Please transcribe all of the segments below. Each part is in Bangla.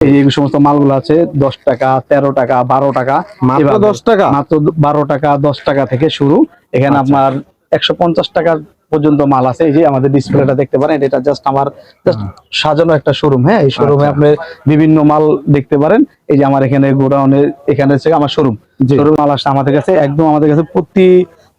এই সমস্ত মালগুলো আছে দশ টাকা তেরো টাকা বারো টাকা মাত্র। 10 টাকা? মাত্র বারো টাকা দশ টাকা থেকে শুরু এখানে আচ্ছা। আপনার একশো পঞ্চাশ টাকা পর্যন্ত মাল আছে এই যে আমাদের ডিসপ্লেটা দেখতে পারেন এটা জাস্ট আমার জাস্ট সাজানো একটা শোরুম হ্যাঁ এই শোরুমে আচ্ছা। আপনি বিভিন্ন মাল দেখতে পারেন এই যে আমার এখানে গোডাউনে এখানে হচ্ছে আমার শোরুম। শোরুম মাল আসছে আমাদের কাছে একদম আমাদের কাছে প্রতি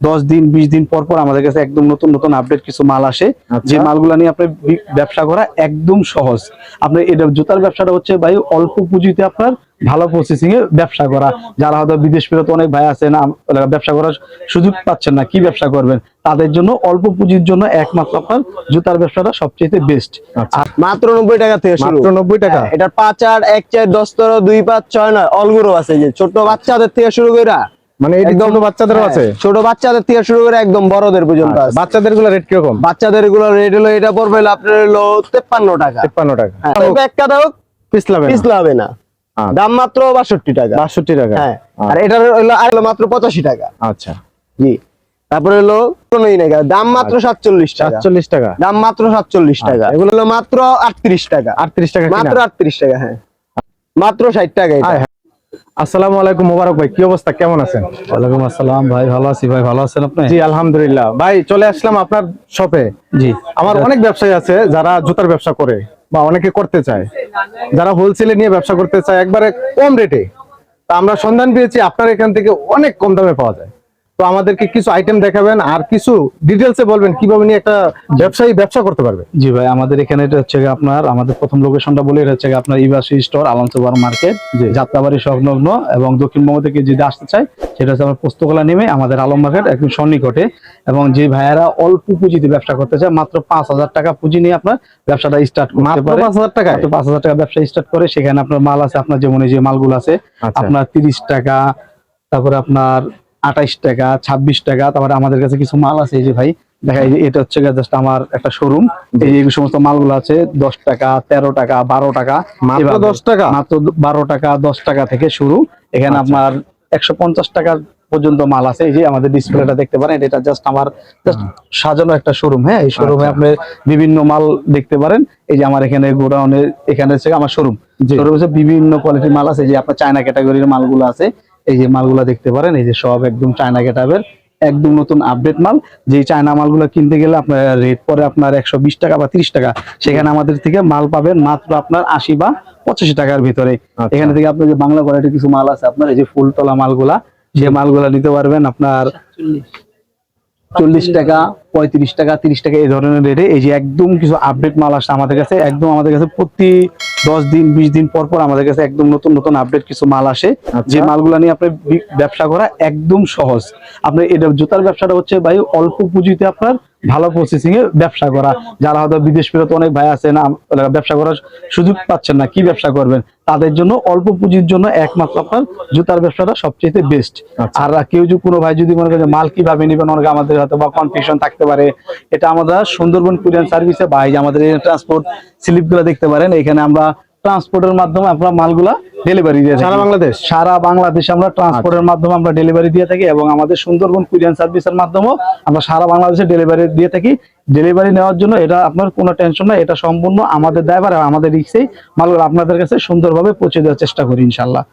দশ দিন বিশ দিন পর পর আমাদের কাছে একদম নতুন নতুন আপডেট কিছু মাল আসে। আচ্ছা। যে মালগুলা নিয়ে আপনার ব্যবসা করা একদম সহজ। আপনার এটা জুতার ব্যবসাটা হচ্ছে ভাই অল্প পুঁজিতে আপনার ভালো প্রসেসিং এ ব্যবসা করা। যারা হয়তো বিদেশ ফেরত অনেক ভাই আছে না ব্যবসা করার সুযোগ পাচ্ছেন না কি ব্যবসা করবেন? তাদের জন্য অল্প পুঁজির জন্য একমাত্র আপনার জুতার ব্যবসাটা সবচেয়ে বেস্ট আচ্ছা। মাত্র নব্বই টাকা থেকে শুরু। মাত্র নব্বই টাকা? হ্যাঁ, এটা পাঁচ আট এক চার দশ তেরো দুই পাঁচ ছয় নয় অলগুলো আছে যে। ছোট বাচ্চাদের থেকে শুরু করে মানে ছোট আছে হ্যাঁ, ছোট বাচ্চাদের থেকে শুরু করে একদম বড়দের পর্যন্ত আচ্ছা, আছে। বাচ্চাদেরগুলো রেট কীরকম? বাচ্চাদেরগুলো রেট হলো এটা পড়বে আপনার হলো তেপ্পান্ন টাকা। তিপ্পান্ন টাকা। হ্যাঁ, একটা দাও পিছলাবে পিছলা না? আচ্ছা। দাম মাত্র বাষট্টি টাকা। বাষট্টি টাকা। হ্যাঁ আর এটার হলো আর মাত্র পঁচাশি টাকা। আচ্ছা। জি। তারপরে হলো টাকা দাম মাত্র সাতচল্লিশ টাকা। সাতচল্লিশ টাকা। দাম মাত্র সাতচল্লিশ টাকা। আচ্ছা। এগুলো হলো মাত্র আটত্রিশ টাকা। আটত্রিশ টাকা মাত্র আটত্রিশ টাকা হ্যাঁ। মাত্র ষাট টাকা এটা। আসসালামু আলাইকুম মোবারক ভাই কি অবস্থা? কেমন আছেন? ওয়ালাইকুম আসসালাম। ভাই ভালো আছি ভাই ভালো আছেন আপনি? জি আলহামদুলিল্লাহ। ভাই চলে আসলাম আপনার শপে। জি। আমার অনেক ব্যবসায়ী আছে যারা জুতার ব্যবসা করে বা অনেকে করতে চায়। যারা হোলসেলে নিয়ে ব্যবসা করতে চায় একবারে কম রেটে তা আমরা সন্ধান পেয়েছি আপনার এখান থেকে অনেক কম দামে পাওয়া যায়। তো আমাদেরকে কিছু আইটেম দেখাবেন আর কিছু ডিটেলসে বলবেন কীভাবে নিয়ে একটা ব্যবসায়ী ব্যবসা করতে পারবে জি ভাই আমাদের এখানে এটা হচ্ছে আপনার আমাদের প্রথম লোকেশনটা বলে এটা হচ্ছে আপনার ইবাসি স্টোর আলম মার্কেট জি। যাত্রাবাড়ি সংলগ্ন এবং দক্ষিণবঙ্গ থেকে যদি আসতে চায় সেটা হচ্ছে আমার পোস্তকলা নেমে আমাদের আলম মার্কেট একদম সন্নিকটে এবং যে ভাইয়ারা অল্প পুঁজিতে ব্যবসা করতে চায় মাত্র পাঁচ হাজার টাকা পুঁজি নিয়ে আপনার ব্যবসাটা স্টার্ট করতে পারে পাঁচ হাজার মাত্র পাঁচ হাজার টাকা ব্যবসা স্টার্ট করে সেখানে আপনার মাল আছে আপনার যেমন এই যে মালগুলো আছে আচ্ছা। আপনার তিরিশ টাকা তারপরে আপনার আঠাইশ টাকা ছাব্বিশ টাকা তারপরে আমাদের কাছে কিছু মাল আছে এই যে ভাই দেখা এটা হচ্ছে জাস্ট আমার একটা শোরুম এই যে সমস্ত মালগুলো আছে দশ টাকা তেরো টাকা বারো টাকা মাত্র। 10 টাকা? মাত্র বারো টাকা দশ টাকা থেকে শুরু এখানে আচ্ছা। আপনার একশো পঞ্চাশ টাকা পর্যন্ত মাল আছে এই যে আমাদের ডিসপ্লেটা দেখতে পারেন এটা জাস্ট আমার জাস্ট সাজানো একটা শোরুম হ্যাঁ এই শোরুমে আচ্ছা। আপনি বিভিন্ন মাল দেখতে পারেন এই যে আমার এখানে গোডাউনে এখানে হচ্ছে আমার শোরুম। শোরুমে বিভিন্ন কোয়ালিটির মাল আছে যে আপনার চায়না ক্যাটাগরির মালগুলো আছে এই যে মালগুলা দেখতে পারেন এই যে সব একদম চায়না গেটাবের একদম নতুন আপডেট মাল। যে চায়না মালগুলো কিনতে গেলে আপনার রেট পরে আপনার একশো বিশ টাকা বা তিরিশ টাকা সেখানে আমাদের থেকে মাল পাবেন মাত্র আপনার আশি বা পঁচাশি টাকার ভিতরে। আচ্ছা। এখানে থেকে আপনার যে বাংলা কোয়ালিটির কিছু মাল আছে আপনার এই যে ফুলতলা মালগুলা যে মালগুলা নিতে পারবেন আপনার চল্লিশ টাকা পঁয়ত্রিশ টাকা তিরিশ টাকা এই ধরনের রেটে এই যে একদম কিছু আপডেট মাল আসছে আমাদের কাছে একদম আমাদের কাছে প্রতি দশ দিন বিশ দিন পর পর আমাদের কাছে একদম নতুন নতুন আপডেট কিছু মাল আসে আচ্ছা। যে মালগুলো নিয়ে আপনার ব্যবসা করা একদম সহজ আপনার এটা জুতার ব্যবসাটা হচ্ছে ভাই অল্প পুঁজিতে আপনার ভালো প্রসেসিং এ ব্যবসা করা। যারা হয়তো বিদেশ ফেরত অনেক ভাই আছে না ব্যবসা করার সুযোগ পাচ্ছেন না কি ব্যবসা করবেন? তাদের জন্য অল্প পুঁজির জন্য একমাত্র আপনার জুতার ব্যবসাটা সবচেয়ে বেস্ট আচ্ছা। আর কেউ যদি কোনো ভাই যদি মনে করে যে মাল কীভাবে নেবেন অনেক আমাদের হয়তো বা কনফিউশন থাকতে পারে। এটা আমরা সুন্দরবন কুরিয়ান সার্ভিসে ভাই আমাদের ট্রান্সপোর্ট স্লিপগুলো দেখতে পারেন এখানে আমরা ট্রান্সপোর্টের মাধ্যমে আমরা মালগুলা ডেলিভারি দিয়ে থাকি। সারা বাংলাদেশ? সারা বাংলাদেশ আমরা ট্রান্সপোর্টের মাধ্যমে আমরা ডেলিভারি দিয়ে থাকি এবং আমাদের সুন্দরবন কুরিয়ান সার্ভিসের মাধ্যমেও আমরা সারা বাংলাদেশে ডেলিভারি দিয়ে থাকি। ডেলিভারি নেওয়ার জন্য এটা আপনার কোনো টেনশন না এটা সম্পূর্ণ আমাদের ড্রাইভার আমাদের রিক্সেই মালগুলো আপনাদের কাছে সুন্দরভাবে পৌঁছে দেওয়ার চেষ্টা করি ইনশাল্লাহ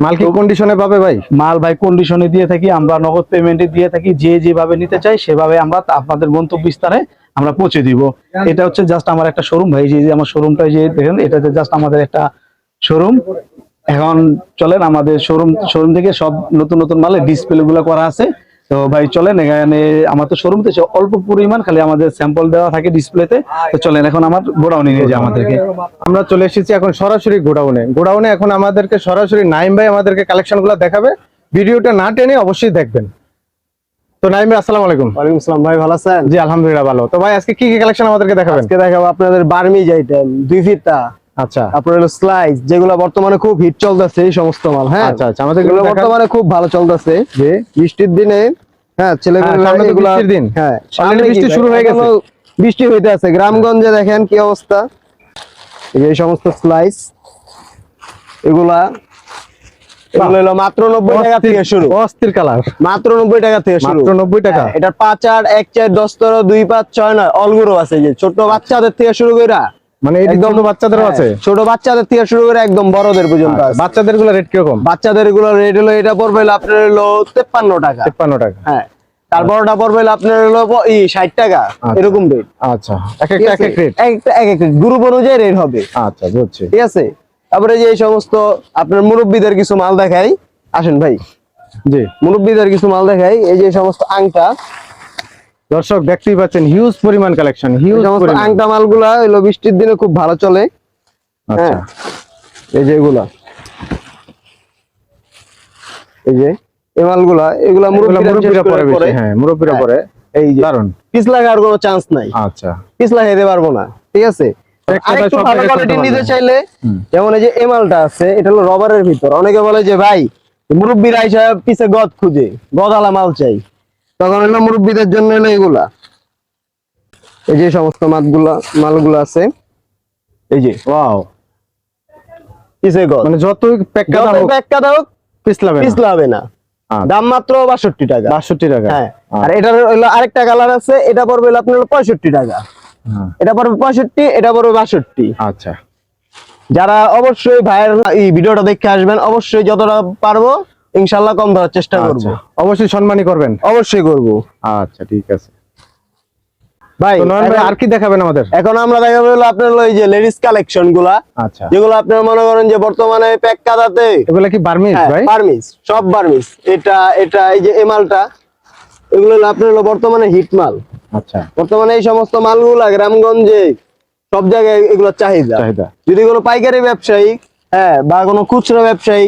মাল কি কন্ডিশনে পাবে ভাই? মাল ভাই কন্ডিশনে দিয়ে থাকি আমরা নগদ পেমেন্টে দিয়ে থাকি যে যেভাবে নিতে চাই সেভাবে আমরা আপনাদের গন্তব্য স্থানে আমরা পৌঁছে দিব। এটা হচ্ছে জাস্ট আমার একটা শোরুম ভাই যে আমার শোরুমটা যে দেখেন এটা জাস্ট আমাদের একটা শোরুম এখন চলেন আমাদের শোরুম শোরুম থেকে সব নতুন নতুন মালের ডিসপ্লে গুলো করা আছে। তো ভাই চলেন এখানে আমার তো শোরুম তো অল্প পরিমাণ খালি আমাদের স্যাম্পল দেওয়া থাকে ডিসপ্লেতে তো চলেন এখন আমার গোডাউনে নিয়ে যায় আমাদেরকে। আমরা চলে এসেছি এখন সরাসরি গোডাউনে। গোডাউনে এখন আমাদেরকে সরাসরি নাইম ভাই আমাদেরকে কালেকশনগুলো দেখাবে। ভিডিওটা না টেনে অবশ্যই দেখবেন। তো নাইম ভাই আসসালামু আলাইকুম। ওয়ালাইকুম আসসালাম ভাই ভালো আছেন? জি আলহামদুলিল্লাহ ভালো। তো ভাই আজকে কি কি কালেকশন আমাদেরকে দেখাবেন? আজকে দেখাবো আপনাদের বার্মিজ আইটেম দুই ফিতা। আচ্ছা। তারপরে হলো স্লাইস যেগুলো বর্তমানে খুব হিট চলতেছে এই সমস্ত মাল হ্যাঁ? আচ্ছা আচ্ছা আমাদের বর্তমানে খুব ভালো চলতেছে। জি। বৃষ্টির দিনে হ্যাঁ হ্যাঁ, সামনে তো বৃষ্টির দিন। হ্যাঁ সামনে বৃষ্টি শুরু হয়ে গেছে। বৃষ্টি হইতে আছে গ্রামগঞ্জে দেখেন কি অবস্থা। এই সমস্ত স্লাইস এগুলা এগুলো হলো মাত্র নব্বই টাকা থেকে শুরু। অস্থির কালার। মাত্র নব্বই টাকা থেকে শুরু। মাত্র টাকা। এটা পাঁচ আট এক চার দশ তেরো দুই পাঁচ ছয় নয় অলগুলো আছে যে। ছোট বাচ্চাদের থেকে শুরু করে মানে একদম বাচ্চাদেরও হ্যাঁ, আছে? ছোট বাচ্চাদের থেকে শুরু করে একদম বড়দের পর্যন্ত আছে। বাচ্চাদেরগুলো রেট কীরকম? বাচ্চাদের এগুলো রেট হলো এটা পড়বে আপনার হলো তেপ্পান্ন টাকা। তিপ্পান্ন টাকা। হ্যাঁ তারপরটা পড়বে আপনার হলো প- ই ষাট টাকা এরকম রেট আচ্ছা এক একটা এক এক রেট এক এক গ্রুপ অনুযায়ী রেট হবে। আচ্ছা বুঝছি। ঠিক আছে? তারপরে যে এই সমস্ত আপনার মুরব্বীদের কিছু মাল দেখাই। আসেন ভাই। জি। মুরব্বীদের কিছু মাল দেখাই। এই যে সমস্ত আংটা দর্শক দেখতেই পাচ্ছেন হিউজ পরিমাণ কালেকশন হিউজ আংটা মালগুলা হলো বৃষ্টির দিনে খুব ভালো চলে। আচ্ছা। হ্যাঁ এই যে এগুলা। এই যে এই মালগুলা এগুলা মুরব্বীরা পরে। বেশি হ্যাঁ মুরব্বীরা হ্যাঁ। পরে। এই যে দারুণ পিস লাগার কোনো চান্স নাই। আচ্ছা। পিস লাগাইতে পারব না ঠিক আছে? নিতে চাইলে যেমন এই যে এই মালটা আছে এটা হলো রবারের ভিতর। অনেকে বলে যে ভাই মুরব্বীরা এসে পিছে গদ খুঁজে গদালা মাল চাই। তখন হলো মুরব্বীদের জন্য হলো এগুলা। এই যে সমস্ত মালগুলা মালগুলো আছে। এই যে ওয়াও পিছে গদ মানে যতই প্যাকটা দাম হোক একটা দাও পিছলাবে না। পিছলা হবে না। আচ্ছা। দাম মাত্র বাষট্টি টাকা। 62 টাকা। হ্যাঁ। আচ্ছা। আর এটার হলো আরেকটা কালার আছে এটা পড়বে আপনার পঁয়ষট্টি টাকা। হ্যাঁ, এটা পড়বে পঁয়ষট্টি এটা পড়বে বাষট্টি। আচ্ছা। যারা অবশ্যই ভাইয়ের এই ভিডিওটা দেখে আসবেন অবশ্যই যতটা পারব ইনশাল্লাহ কম ধরার চেষ্টা করব। আচ্ছা অবশ্যই সম্মানই করবেন। অবশ্যই করব। আচ্ছা ঠিক আছে। ভাই আর কি দেখাবেন আমাদের? এখন আমরা দেখাবো হলো আপনার এই যে লেডিস কালেকশনগুলা। আচ্ছা। যেগুলো আপনার মনে করেন যে বর্তমানে প্যাক কাদাতে। এগুলা কি বার্মিজ ভাই? বার্মিস সব বার্মিস এটা এটা এই যে এমালটা এগুলো হলো আপনার হলো বর্তমানে হিট মাল। আচ্ছা। বর্তমানে এই সমস্ত মালগুলা গ্রামগঞ্জে সব জায়গায় এগুলো চাহিদা। চাহিদা। যদি কোনো পাইকারি ব্যবসায়ী হ্যাঁ বা কোনো খুচরা ব্যবসায়ী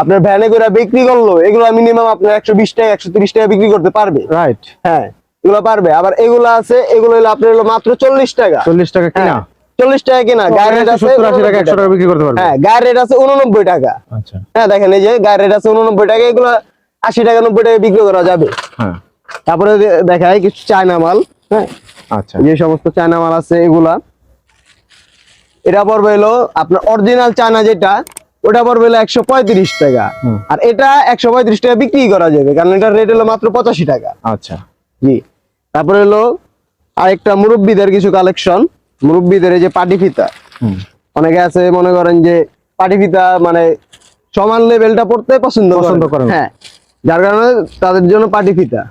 আপনার ভ্যানে করে বিক্রি করল এগুলো মিনিমাম আপনার একশো বিশ টাকা একশো তিরিশ টাকা বিক্রি করতে পারবে। রাইট হ্যাঁ এগুলো পারবে। আবার এগুলো আছে এগুলো হলো আপনার হলো মাত্র চল্লিশ টাকা। চল্লিশ টাকা কিনা? হ্যাঁ, চল্লিশ টাকা কিনা। গায়ের রেট আছে সত্তর আশি টাকা 89 একশো টাকা বিক্রি করতে পারবে। হ্যাঁ গায়ের রেট আছে উননব্বই টাকা। আচ্ছা। হ্যাঁ দেখেন এই যে গায়ের রেট আছে উননব্বই টাকা এগুলো আশি টাকা নব্বই টাকা বিক্রি করা যাবে। হ্যাঁ। তারপরে দেখায় কিছু চায়না মাল হ্যাঁ। আচ্ছা। যে সমস্ত চায়না মাল আছে এগুলা। এটা পড়বে হলো আপনার অরিজিনাল চায়না যেটা ওটা পড়বে একশো পঁয়ত্রিশ টাকা। আর এটা একশো পঁয়ত্রিশ টাকা বিক্রি করা যাবে কারণ এটার রেট হলো মাত্র পঁচাশি টাকা। আচ্ছা। জি। তারপরে হলো আরেকটা মুরব্বীদের কিছু কালেকশন মুরব্বীদের এই যে পাটি ফিতা। অনেকে আছে মনে করেন যে পাটি ফিতা মানে সমান লেভেলটা পড়তে পছন্দ পছন্দ করেন। হ্যাঁ যার কারণে তাদের জন্য পাটি ফিতা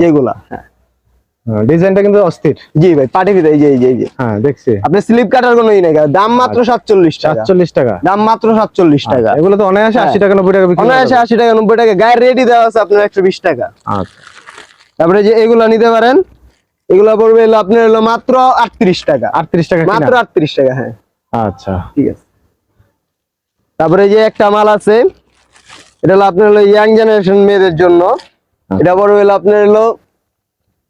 যেগুলা। হ্যাঁ। ডিজাইনটা কিন্তু অস্থির। জি ভাই পাটি ফিতা এই যে এই যে হ্যাঁ দেখছি। আপনি স্লিপ কাটার কোনো ই নাই দাম মাত্র টাকা। দাম মাত্র সাতচল্লিশ টাকা। এগুলো তো অনায়াসে হ্যাঁ। টাকা নব্বই টাকা বিক্রি অনায়াসে টাকা নব্বই টাকা। গায়ের রেডি দেওয়া আছে আপনার একশো বিশ টাকা। আচ্ছা। তারপরে যে এগুলা নিতে পারেন এগুলা পড়বে হলো আপনার হলো মাত্র আটত্রিশ টাকা। আটত্রিশ টাকা মাত্র কিনা আটত্রিশ টাকা হ্যাঁ। আচ্ছা। ঠিক আছে। তারপরে যে একটা মাল আছে এটা হলো আপনার হলো ইয়াং জেনারেশন মেয়েদের জন্য। এটা পড়বে হলো আপনার হলো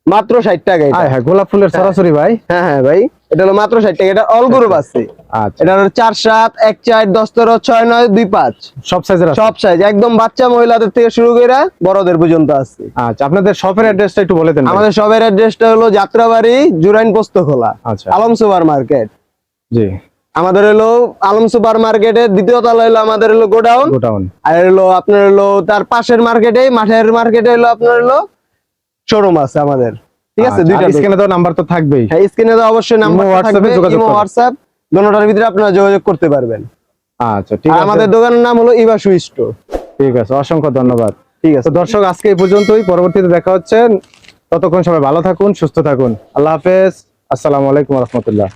মাত্র ষাট টাকা এটা। হ্যাঁ হ্যাঁ গোলাপ ফুলের সরাসরি ভাই। হ্যাঁ হ্যাঁ ভাই এটা হলো মাত্র ষাট টাকা এটা অল গ্রুপ আছে আচ্ছা। এটা হলো চার সাত এক চার দশ তেরো ছয় নয় দুই পাঁচ। সব সাইজের আছে? সব সাইজ একদম বাচ্চা মহিলাদের থেকে শুরু করে বড়দের পর্যন্ত আছে। আচ্ছা আপনাদের শপের অ্যাড্রেসটা একটু বলে দেন আমাদের সবের অ্যাড্রেসটা হলো যাত্রাবাড়ি জুরাইন পোস্তখোলা আচ্ছা। Alam super market. জি। আমাদের হলো আলম সুপার মার্কেটের দ্বিতীয় তলা হলো আমাদের হলো গোডাউন। গোটাউন আর হলো আপনার হলো তার পাশের মার্কেটে মাঠের মার্কেটে হলো আপনার হলো শোরুম আছে আমাদের। ঠিক আছে? দুইটা স্ক্রিনে তো নাম্বার তো থাকবেই। হ্যাঁ স্ক্রিনে তো অবশ্যই নাম্বার থাকবে যোগাযোগ ইমো WhatsApp দোনোটার ভিতরে আপনারা যোগাযোগ করতে পারবেন। আচ্ছা ঠিক আছে। আমাদের দোকানের নাম হলো ইবা স্টোর ঠিক আছে অসংখ্য ধন্যবাদ। ঠিক আছে। দর্শক আজকে এই পর্যন্তই। পরবর্তীতে দেখা হচ্ছে। ততক্ষণ সবাই ভালো থাকুন সুস্থ থাকুন। আল্লাহ হাফেজ। আসসালামু আলাইকুম রহমতুল্লাহ।